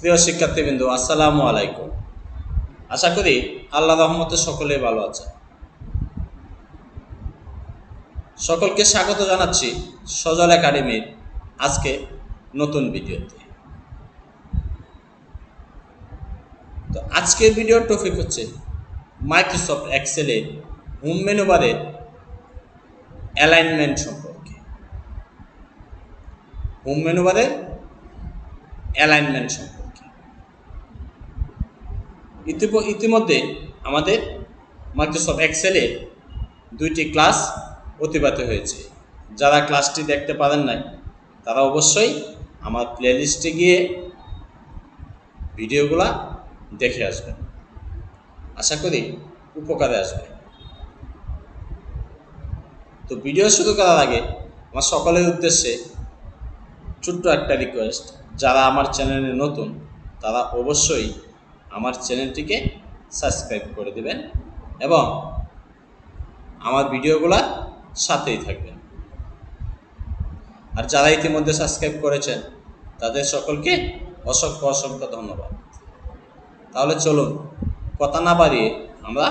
প্রিয় শিক্ষার্থীবৃন্দ, আসসালামু আলাইকুম। আশা করি আল্লাহ রহমতে সকলেই ভালো আছে সকলকে স্বাগত জানাচ্ছি সজল একাডেমির আজকে নতুন ভিডিওতে। তো আজকের ভিডিওর টপিক হচ্ছে মাইক্রোসফট এক্সেলের হোম মেনু বারের অ্যালাইনমেন্ট সম্পর্কে। হোম মেনু বারের অ্যালাইনমেন্ট সম্পর্কে। ইতিমধ্যে আমাদের মাইক্রোসফট এক্সেলে দুইটি ক্লাস অতিবাহিত হয়েছে। যারা ক্লাসটি দেখতে পারেন নাই, তারা অবশ্যই আমার প্লেলিস্টে গিয়ে ভিডিওগুলা দেখে আসবেন। আশা করি উপকারে আসবে। তো ভিডিও শুরু করার আগে আমার সকলের উদ্দেশ্যে ছোট্ট একটা রিকোয়েস্ট যারা আমার চ্যানেলে নতুন, তারা অবশ্যই আমার চ্যানেলটিকে সাবস্ক্রাইব করে দেবেন এবং আমার ভিডিওগুলা সাথেই থাকবেন। আর যারা ইতিমধ্যে সাবস্ক্রাইব করেছেন, তাদের সকলকে অসংখ্য অসংখ্য ধন্যবাদ। তাহলে চলুন, কথা না বাড়িয়ে আমরা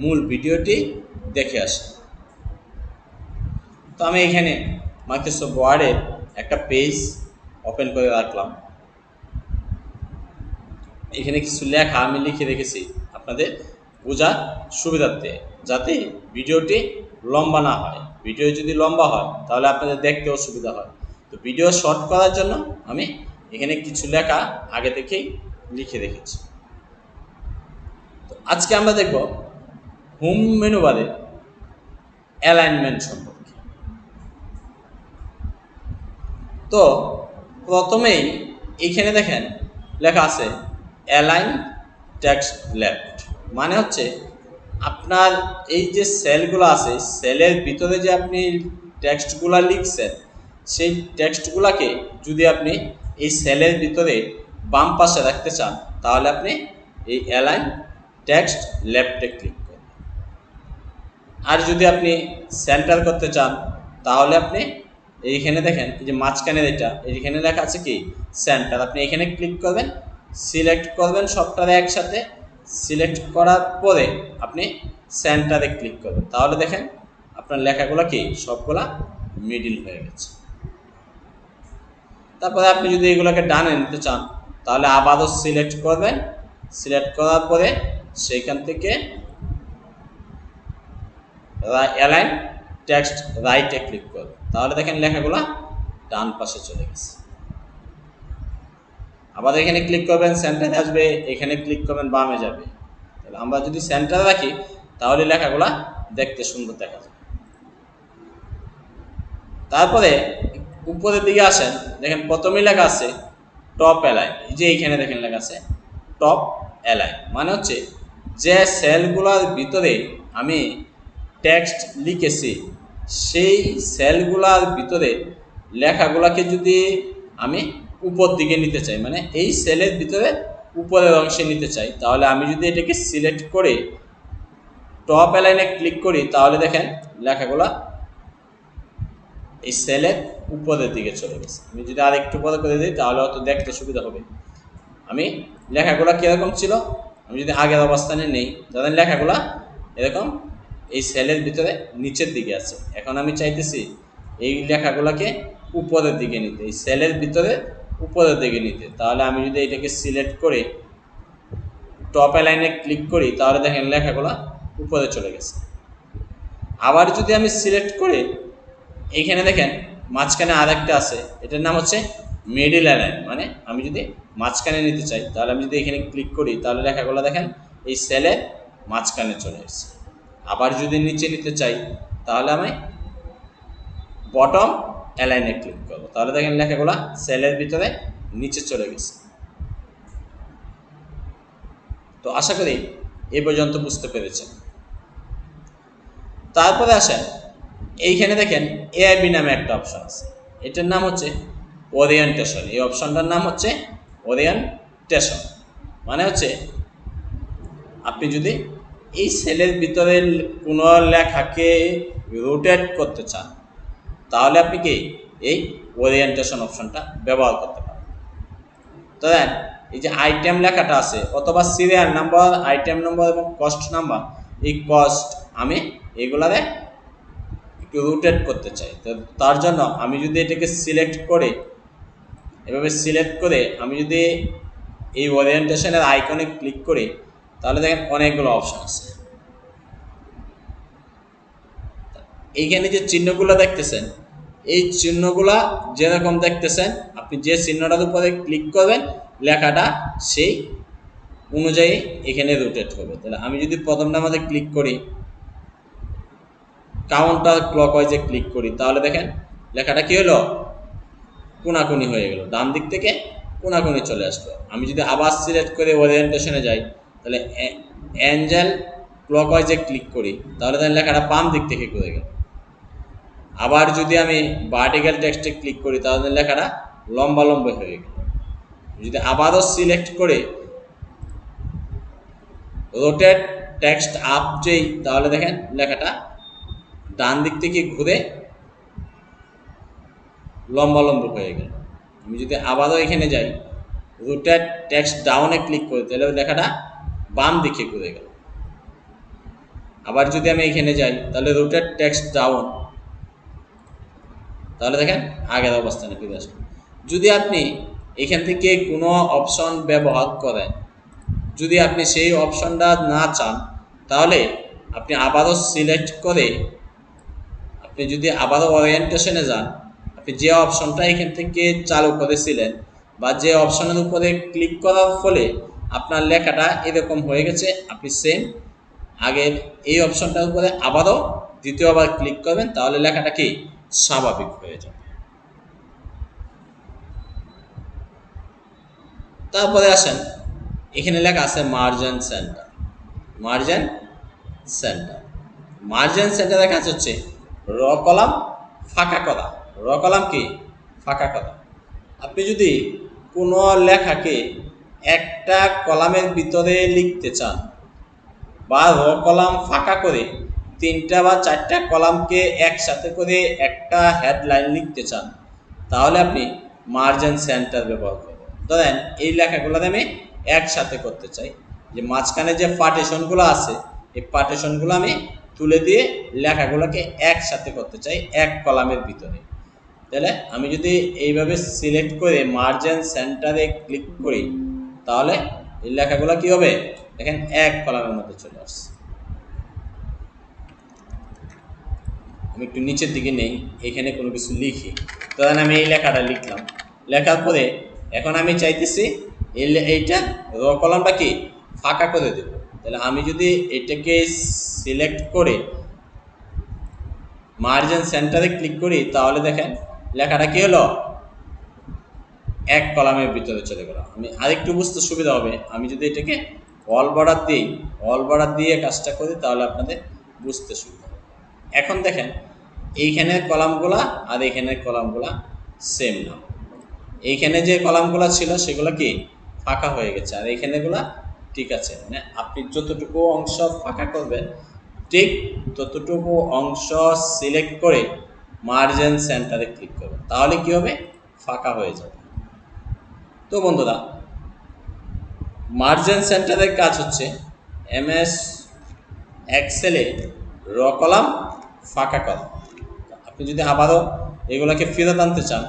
মূল ভিডিওটি দেখে আসি। তো আমি এখানে মাইক্রোসফট ওয়ার্ডের একটা পেজ ওপেন করে রাখলাম। এখানে কিছু লেখা আমি লিখে রেখেছি আপনাদের বোঝার সুবিধার্থে, যাতে ভিডিওটি লম্বা না হয়। ভিডিও যদি লম্বা হয়, তাহলে আপনাদের দেখতেও সুবিধা হয়। তো ভিডিও শর্ট করার জন্য আমি এখানে কিছু লেখা আগে থেকেই লিখে রেখেছি। তো আজকে আমরা দেখব হোম মেনু বারে অ্যালাইনমেন্ট সম্পর্কে। তো প্রথমেই এইখানে দেখেন লেখা আছে অ্যালাইন টেক্সট লেফট মানে হচ্ছে আপনার এই যে সেলগুলো আছে সেলের ভিতরে যে আপনি টেক্সটগুলো লিখছেন, সেই টেক্সটগুলোকে যদি আপনি এই সেলের ভিতরে বাম পাশে রাখতে চান, তাহলে আপনি এই অ্যালাইন টেক্সট লেফটে ক্লিক করবেন। আর যদি আপনি সেন্টার করতে চান, তাহলে আপনি এইখানে দেখেন, এই যে মাঝখানের এটা, এইখানে লেখা আছে কি? সেন্টার আপনি এখানে ক্লিক করবেন সিলেক্ট করবেন সবটারে একসাথে। সিলেক্ট করার পরে আপনি সেন্টারে ক্লিক করবেন। তাহলে দেখেন আপনার লেখাগুলো কি? সবগুলা মিডিল হয়ে গেছে। তারপরে আপনি যদি এগুলোকে ডানে নিতে চান, তাহলে আবারও সিলেক্ট করবেন। সিলেক্ট করার পরে সেইখান থেকে অ্যালাইন টেক্সট রাইটে ক্লিক করবেন। তাহলে দেখেন লেখাগুলো ডান পাশে চলে গেছে। আবার এখানে ক্লিক করবেন সেন্টারে আসবে, এখানে ক্লিক করবেন, বামে যাবে। তাহলে আমরা যদি সেন্টারে রাখি, তাহলে লেখাগুলা দেখতে সুন্দর দেখা যাবে তারপরে উপরের দিকে আসেন, দেখেন প্রথমেই লেখা আছে টপ অ্যালাইন এই যে এইখানে দেখেন লেখা আছে টপ অ্যালাইন মানে হচ্ছে, যে সেলগুলোর ভিতরে আমি টেক্সট লিখেছি, সেই সেলগুলার ভিতরে লেখাগুলাকে যদি আমি উপর দিকে নিতে চাই। মানে এই সেলের ভিতরে উপরের অংশে নিতে চাই। তাহলে আমি যদি এটাকে সিলেক্ট করে টপ অ্যালাইনে ক্লিক করি, তাহলে দেখেন লেখাগুলা এই সেলের উপরের দিকে চলে গেছে। আমি যদি আর একটু পরে করে দিই, তাহলে হয়তো দেখতে সুবিধা হবে। আমি লেখাগুলা কীরকম ছিল? আমি যদি আগের অবস্থানে নেই তাদের লেখাগুলা এরকম এই সেলের ভিতরে নিচের দিকে আছে। এখন আমি চাইতেছি এই লেখাগুলোকে উপরের দিকে নিতে। এই সেলের ভিতরে উপরের দিকে নিতে। তাহলে আমি যদি এটাকে সিলেক্ট করে টপ লাইনে ক্লিক করি, তাহলে দেখেন লেখাগুলো উপরে চলে গেছে। আবার যদি আমি সিলেক্ট করে এইখানে দেখেন মাঝখানে আরেকটা আছে, এটার নাম হচ্ছে মিডিল অ্যালাইন মানে আমি যদি মাঝখানে নিতে চাই, তাহলে আমি যদি এখানে ক্লিক করি, তাহলে লেখাগুলো দেখেন এই সেলে মাঝখানে চলে এসেছে আবার যদি নিচে নিতে চাই, তাহলে আমি বটম অ্যালাইনে ক্লিক করব। তাহলে দেখেন লেখাগুলো সেলের ভিতরে নিচে চলে গেছে। তো আশা করি এ পর্যন্ত বুঝতে পেরেছেন। তারপরে আসেন, এইখানে দেখেন এআইবি নামে একটা অপশন আছে। এটার নাম হচ্ছে ওরিয়েন্টেশন এই অপশনটার নাম হচ্ছে ওরিয়েন্টেশন মানে হচ্ছে আপনি যদি এই সেলের ভিতরে কোনো লেখাকে রোটেট করতে চান তাহলে আপনি কি এই ওরিয়েন্টেশন অপশনটা ব্যবহার করতে পারেন। তো দেন, এই যে আইটেম লেখাটা আছে, অথবা সিরিয়াল নাম্বার আইটেম নাম্বার এবং কস্ট নাম্বার এই কস্ট আমি এগুলারে একটু রুটেট করতে চাই। তো তার জন্য আমি যদি এটাকে সিলেক্ট করে, এভাবে সিলেক্ট করে আমি যদি এই ওরিয়েন্টেশনের আইকনে ক্লিক করি, তাহলে দেখেন অনেকগুলো অপশান আছে। এইখানে যে চিহ্নগুলো দেখতেছেন, এই চিহ্নগুলা যেরকম দেখতেছেন, আপনি যে চিহ্নটার উপরে ক্লিক করবেন, লেখাটা সেই অনুযায়ী এখানে রোটেট হবে। তাহলে আমি যদি প্রথমটা মধ্যে ক্লিক করি কাউন্টার ক্লক ওয়াইজে ক্লিক করি, তাহলে দেখেন লেখাটা কি হলো? কোনাকুনি হয়ে গেল। ডান দিক থেকে কোনাকুনি চলে আসলো। আমি যদি আবার সিলেক্ট করে ওরিয়েন্টেশনে যাই, তাহলে অ্যাঞ্জেল ক্লক ওয়াইজে ক্লিক করি, তাহলে দেখেন লেখাটা বাম দিক থেকে করে গেল। আবার যদি আমি ভার্টিক্যাল টেক্সটে ক্লিক করি, তাহলে লেখাটা লম্বা লম্বা হয়ে গেল। যদি আবারও সিলেক্ট করে রোটেট টেক্সট আপ যেই, তাহলে দেখেন লেখাটা ডান দিক থেকে ঘুরে লম্বা লম্বা হয়ে গেল। আমি যদি আবারও এখানে যাই রোটেট টেক্সট ডাউনে ক্লিক করি, তাহলে লেখাটা বাম দিকে ঘুরে গেল। আবার যদি আমি এখানে যাই, তাহলে রোটেট টেক্সট ডাউন তাহলে দেখেন আগের অবস্থানে ফিরে আসবে। যদি আপনি এখান থেকে কোনো অপশন ব্যবহার করেন, যদি আপনি সেই অপশনটা না চান, তাহলে আপনি আবারও সিলেক্ট করে আপনি যদি আবারও ওরিয়েন্টেশনে যান, আপনি যে অপশনটা এখান থেকে চালু করেছিলেন বা যে অপশনের উপরে ক্লিক করার ফলে আপনার লেখাটা এরকম হয়ে গেছে, আপনি সেম আগের এই অপশনটার উপরে আবারও দ্বিতীয়বার ক্লিক করবেন, তাহলে লেখাটা কি? স্বাভাবিক হয়ে যাবে। তারপরে আসেন, এখানে লেখা আছে মার্জেন সেন্টার মার্জেন সেন্টার মার্জেন সেন্টারের কাজ হচ্ছে র কলাম ফাঁকা করা র কলাম কি? ফাঁকা করা আপনি যদি কোনো লেখাকে একটা কলামের ভিতরে লিখতে চান বা র কলাম ফাঁকা করে তিনটা বা চারটা কলামকে একসাথে করে একটা হেডলাইন লিখতে চান, তাহলে আপনি মার্জেন সেন্টার ব্যবহার করবেন। ধরেন এই লেখাগুলো আমি একসাথে করতে চাই, যে মাঝখানে যে পার্টিশনগুলো আছে, এই পার্টিশনগুলো আমি তুলে দিয়ে লেখাগুলোকে একসাথে করতে চাই, এক কলামের ভিতরে। তাহলে আমি যদি এইভাবে সিলেক্ট করে মার্জেন সেন্টারে ক্লিক করি, তাহলে এই লেখাগুলো কী হবে? দেখেন এক কলামের মধ্যে চলে আসছে। আমি একটু নিচের দিকে নেই, এখানে কোনো কিছু লিখি। ধরেন আমি এই লেখাটা লিখলাম। লেখার পরে এখন আমি চাইতেছি এইটা র কলামটা কি? ফাঁকা করে দেব। তাহলে আমি যদি এটাকে সিলেক্ট করে মার্জিন সেন্টারে ক্লিক করি, তাহলে দেখেন লেখাটা কি হলো? এক কলামের ভিতরে চলে গেল। আমি আরেকটু বুঝতে সুবিধা হবে। আমি যদি এটাকে অল বর্ডার দিই অল বর্ডার দিয়ে কাজটা করি, তাহলে আপনাদের বুঝতে সুবিধা এখন দেখেন এইখানের কলামগুলা আর এইখানের কলামগুলা সেম না। এইখানে যে কলামগুলা ছিল সেগুলো কি? ফাঁকা হয়ে গেছে। আর এইখানেগুলা ঠিক আছে। মানে আপনি যতটুকু অংশ ফাঁকা করবেন, ঠিক ততটুকু অংশ সিলেক্ট করে মার্জেন সেন্টারে ক্লিক করবেন। তাহলে কি হবে? ফাঁকা হয়ে যাবে। তো বন্ধুরা মার্জেন সেন্টারের কাজ হচ্ছে এমএস এক্সেলে র কলাম ফাঁকা করা। আপনি যদি আবারও এগুলোকে ফেরত আনতে চান,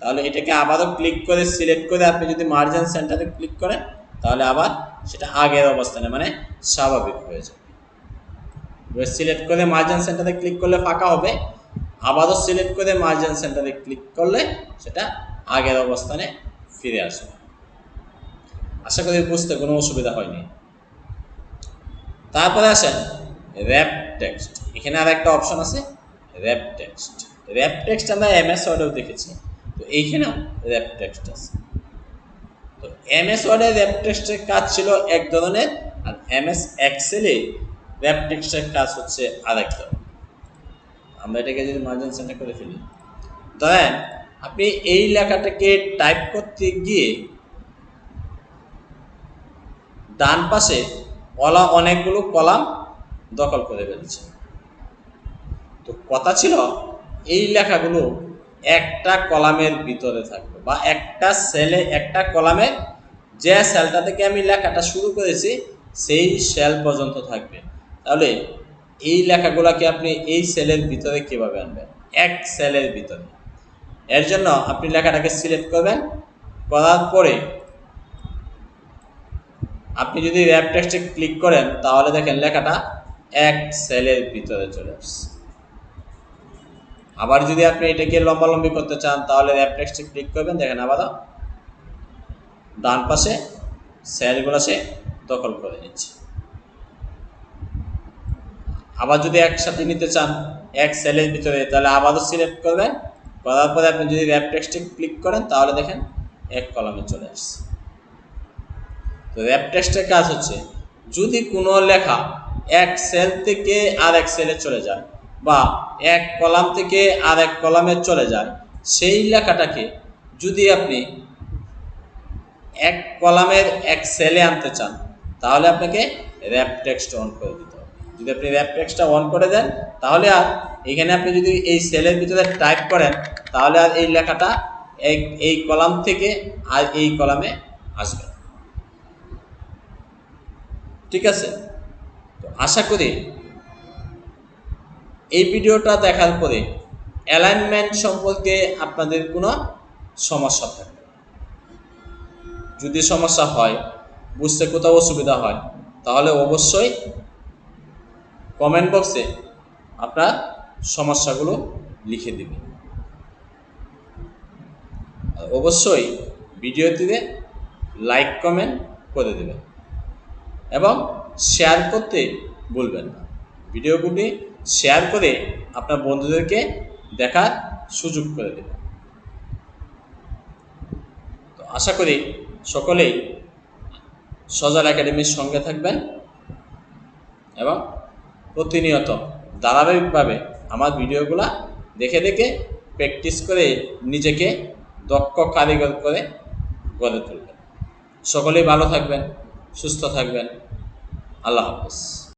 তাহলে এটাকে আবারও ক্লিক করে সিলেক্ট করে আপনি যদি মার্জিন সেন্টারে ক্লিক করেন, তাহলে আবার সেটা আগের অবস্থানে মানে স্বাভাবিক হয়ে যাবে। সিলেক্ট করে মার্জিন সেন্টারে ক্লিক করলে ফাঁকা হবে, আবারও সিলেক্ট করে মার্জিন সেন্টারে ক্লিক করলে সেটা আগের অবস্থানে ফিরে আসবে। আশা করি বুঝতে কোনো অসুবিধা হয়নি। তারপরে আসেন র্যাপ টেক্সট এখানে আর একটা অপশন আছে র্যাপ টেক্সট র্যাপ টেক্সট আমরা এমএস ওয়ার্ডেও দেখেছি। তো এইখানেও র্যাপ টেক্সট আছে। তো এমএস ওয়ার্ডে র্যাপ টেক্সটের কাজ ছিল এক ধরনের, আর এমএস এক্সেলে র্যাপ টেক্সটের কাজ হচ্ছে আরেক ধরনের। আমরা এটাকে যদি মার্জিন সেন্টার করে ফেলি। ধরেন, আপনি এই লেখাটাকে টাইপ করতে গিয়ে ডান পাশে ওলা অনেকগুলো কলাম দখল করে ফেলছে তো কথা ছিল, এই লেখাগুলো একটা কলামের ভিতরে থাকবে বা একটা সেলে একটা কলামের যে সেলটা থেকে আমি লেখাটা শুরু করেছি, সেই সেল পর্যন্ত থাকবে। তাহলে এই লেখাগুলোকে আপনি এই সেলের ভিতরে কীভাবে আনবেন? এক সেলের ভিতরে। এর জন্য আপনি লেখাটাকে সিলেক্ট করবেন, করার পরে আপনি যদি র্যাপ টেক্সটে ক্লিক করেন, তাহলে দেখেন লেখাটা এক সেলের ভিতরে চলে আসছে। আবার যদি আপনি এটাকে লম্বালম্বি করতে চান, তাহলে র্যাপ টেক্সটে ক্লিক করবেন, দেখেন আবারও ডান পাশে সেলগুলো সে দখল করে নিচ্ছে। আবার যদি একসাথে নিতে চান, এক সেলের ভিতরে, তাহলে আবারও সিলেক্ট করবেন। করার পরে আপনি যদি র্যাপ টেক্সটে ক্লিক করেন, তাহলে দেখেন এক কলামে চলে আসছে। তো র্যাপ টেক্সটের কাজ হচ্ছে, যদি কোনো লেখা এক সেল থেকে আর এক সেলে চলে যায় বা এক কলাম থেকে আর এক কলামে চলে যায়। সেই লেখাটাকে যদি আপনি এক কলামের এক সেলে আনতে চান, তাহলে আপনাকে র্যাপ টেক্সট অন করে দিতে হবে। যদি আপনি র্যাপ টেক্সটটা অন করে দেন, তাহলে আর এখানে আপনি যদি এই সেলের ভিতরে টাইপ করেন, তাহলে আর এই লেখাটা এক, এই কলাম থেকে আর এই কলামে আসবে ঠিক আছে? তো আশা করি এই ভিডিওটা দেখার পরে অ্যালাইনমেন্ট সম্পর্কে আপনাদের কোনো সমস্যা থাকে? যদি সমস্যা হয়, বুঝতে কোথাও অসুবিধা হয়, তাহলে অবশ্যই কমেন্ট বক্সে আপনার সমস্যাগুলো লিখে দিবেন। আর অবশ্যই ভিডিওটিতে লাইক কমেন্ট করে দেবেন এবং শেয়ার করতে ভুলবেন না। ভিডিওগুলি শেয়ার করে আপনার বন্ধুদেরকে দেখার সুযোগ করে দেবেন তো আশা করি সকলেই সজাল একাডেমির সঙ্গে থাকবেন এবং প্রতিনিয়ত ধারাবাহিকভাবে আমার ভিডিওগুলা দেখে দেখে প্র্যাকটিস করে নিজেকে দক্ষ কারিগর করে গড়ে তুলবেন। সকলেই ভালো থাকবেন, সুস্থ থাকবেন। আল্লাহ হাফেজ।